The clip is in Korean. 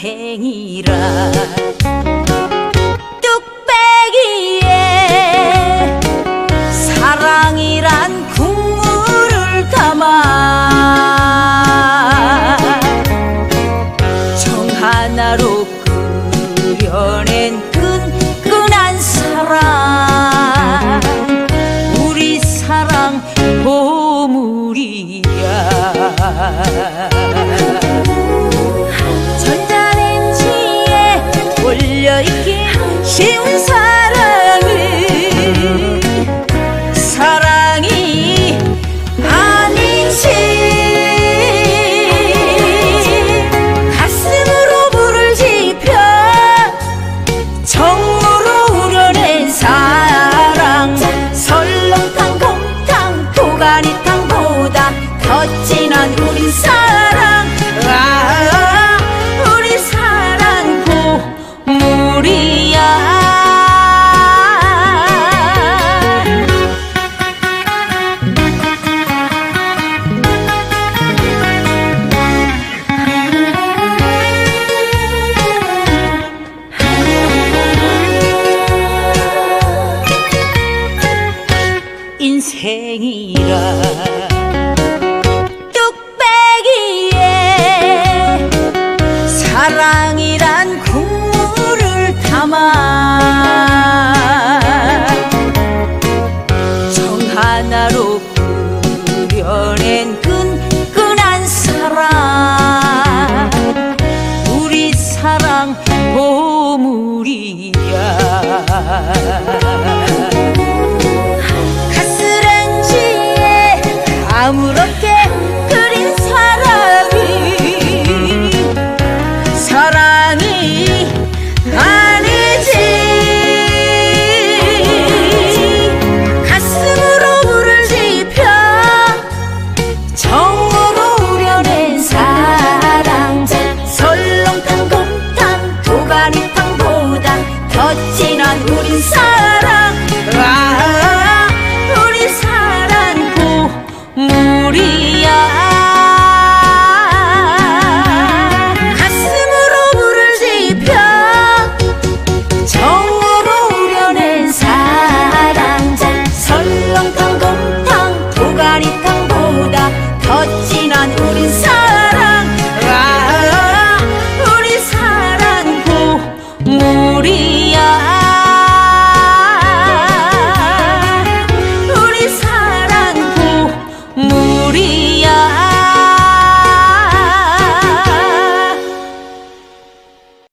인생이라. 뚝배기에 사랑이란 국물을 담아 정 하나로 끓여낸 끈끈한 사랑. 우리 사랑 보물이야. Encheu 인생이라. 뚝배기에 사랑이란 국물을 담아 정 하나로 꾸려낸 끈끈한 사랑. 우리 사랑 보물이야.